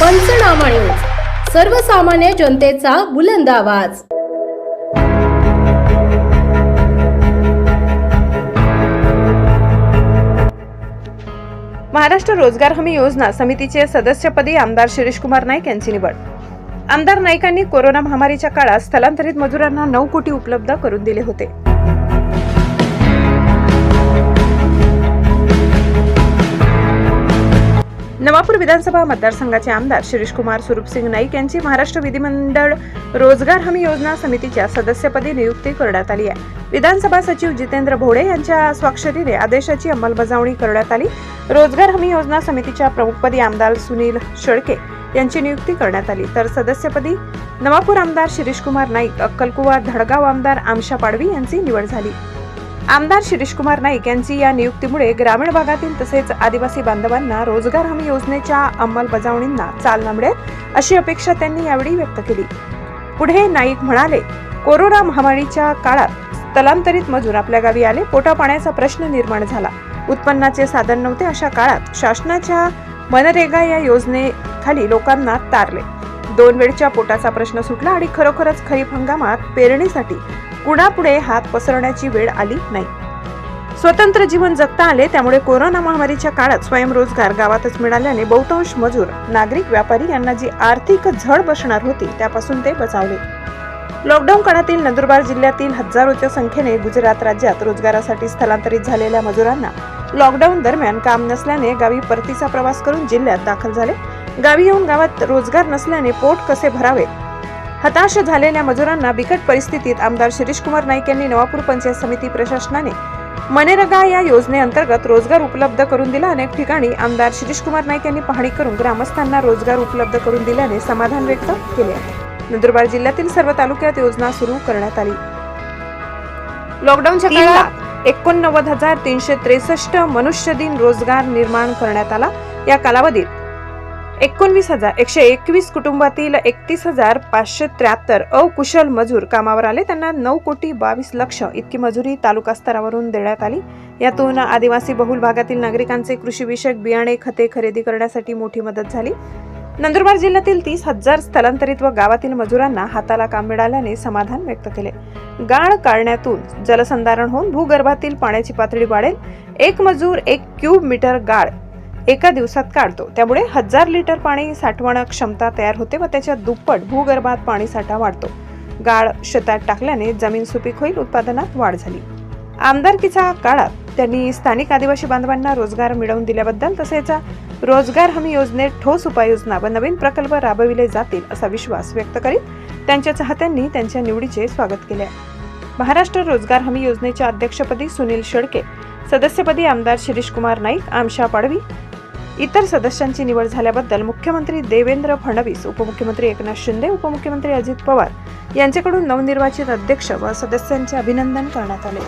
पंचनामा न्यूज. सर्वसामान्य जनतेचा बुलंद आवाज. महाराष्ट्र रोजगार हमी योजना समितीचे सदस्यपदी आमदार शिरीषकुमार नाईक यांची निवड. आमदार नाईकांनी कोरोना महामारीच्या काळात स्थलांतरित मजुरांना नऊ कोटी उपलब्ध करून दिले होते. नवापूर विधानसभा मतदारसंघाचे आमदार शिरीषकुमार स्वरूपसिंग नाईक यांची महाराष्ट्र विधिमंडळ रोजगार हमी योजना समितीच्या सदस्यपदी नियुक्ती करण्यात आली आहे. विधानसभा सचिव जितेंद्र भोडे यांच्या स्वाक्षरीने आदेशाची अंमलबजावणी करण्यात आली. रोजगार हमी योजना समितीच्या प्रमुखपदी आमदार सुनील शेळके यांची नियुक्ती करण्यात आली. तर सदस्यपदी नवापूर आमदार शिरीषकुमार नाईक अक्कलकुवा धडगाव आमदार आमशा पाडवी यांची निवड झाली. आमदार शिरीषकुमार नाईक यांची या नियुक्तीमुळे ग्रामीण भागातील तसेच आदिवासी बांधवांना रोजगार हमी योजनेच्या अंमलबजावणींना चालना मिळेल अशी अपेक्षा त्यांनी यावेळी व्यक्त केली. पुढे नाईक म्हणाले कोरोना महामारीच्या काळात स्थलांतरित मजूर आपल्या गावी आले पोटा पाण्याचा प्रश्न निर्माण झाला. उत्पन्नाचे साधन नव्हते अशा काळात शासनाच्या मनरेगा या योजनेखाली लोकांना तारले. दोन वेळच्या पोटाचा प्रश्न सुटला आणि खरोखरच खरीप हंगामात पेरणीसाठी कुणापुढे हात पसरण्याची वेळ आली नाही. स्वतंत्र जीवन जगता आले त्यामुळे कोरोना महामारीच्या काळात स्वयंरोजगार गावातच मिळाल्याने बहुतांश मजूर नागरिक व्यापारी यांना जी आर्थिक झळ बसणार होती त्यापासून ते बचावले. लॉकडाऊन काळातील नंदुरबार जिल्ह्यातील हजारोच्या संख्येने गुजरात राज्यात रोजगारासाठी स्थलांतरित झालेल्या मजुरांना लॉकडाऊन दरम्यान काम नसल्याने गावी परतीचा प्रवास करून जिल्ह्यात दाखल झाले. गावी येऊन गावात रोजगार नसल्याने पोट कसे भरावे? हताश झालेल्या मजुरांना बिकट परिस्थितीत आमदार शिरीषकुमार नाईक यांनी नवापूर पंचायत समिती प्रशासनाने मनरेगा या योजनेअंतर्गत रोजगार उपलब्ध करून दिला अनेक ठिकाणी आमदार शिरीषकुमार नाईक यांनी पाहणी करून ग्रामस्थांना रोजगार उपलब्ध करून दिल्याने समाधान व्यक्त केले आहे. नंदुरबार जिल्ह्यातील सर्व तालुक्यात योजना सुरू करण्यात आली. लॉकडाऊनच्या काळात एकोणनव्वद हजार तीनशे त्रेसष्ट मनुष्य दिन रोजगार निर्माण करण्यात आला. या कालावधीत एकोणवीस हजार एकशे एकवीस कुटुंबातील एकतीस हजार पाचशे त्र्याहत्तर अकुशल मजूर कामावर आले. त्यांना नऊ कोटी बावीस लक्ष इतकी मजुरी तालुका स्तरावरून देण्यात आली. यातून आदिवासी बहुल भागातील नागरिकांचे कृषीविषयक बियाणे खते खरेदी करण्यासाठी मोठी मदत झाली. नंदुरबार जिल्ह्यातील तीस हजार स्थलांतरित व गावातील मजुरांना हाताला काम मिळाल्याने समाधान व्यक्त केले. गाळ काढण्यातून जलसंधारण होऊन भूगर्भातील पाण्याची पातळी वाढेल. एक मजूर एक क्यूब मीटर गाळ एका दिवसात काढतो. त्यामुळे हजार लिटर पाणी साठवण क्षमता तयार होते व त्याच्या दुप्पट भूगर्भात पाणी साठा वाढतो. गाळ शेतात टाकल्याने जमीन सुपीक होईल उत्पादनात वाढ झाली. आमदारकीच्या काळात त्यांनी स्थानिक आदिवासी बांधवांना रोजगार मिळवून दिल्याबद्दल तसेच रोजगार हमी योजनेत ठोस उपाययोजना व नवीन प्रकल्प राबविले जातील असा विश्वास व्यक्त करीत त्यांच्या चाहत्यांनी त्यांच्या निवडीचे स्वागत केले. आहे. महाराष्ट्र रोजगार हमी योजनेच्या अध्यक्षपदी सुनील शेडके सदस्यपदी आमदार शिरीषकुमार नाईक आमशा पाडवी इतर सदस्यांची निवड झाल्याबद्दल मुख्यमंत्री देवेंद्र फडणवीस उपमुख्यमंत्री एकनाथ शिंदे उपमुख्यमंत्री अजित पवार यांच्याकडून नवनिर्वाचित अध्यक्ष व सदस्यांचे अभिनंदन करण्यात आले.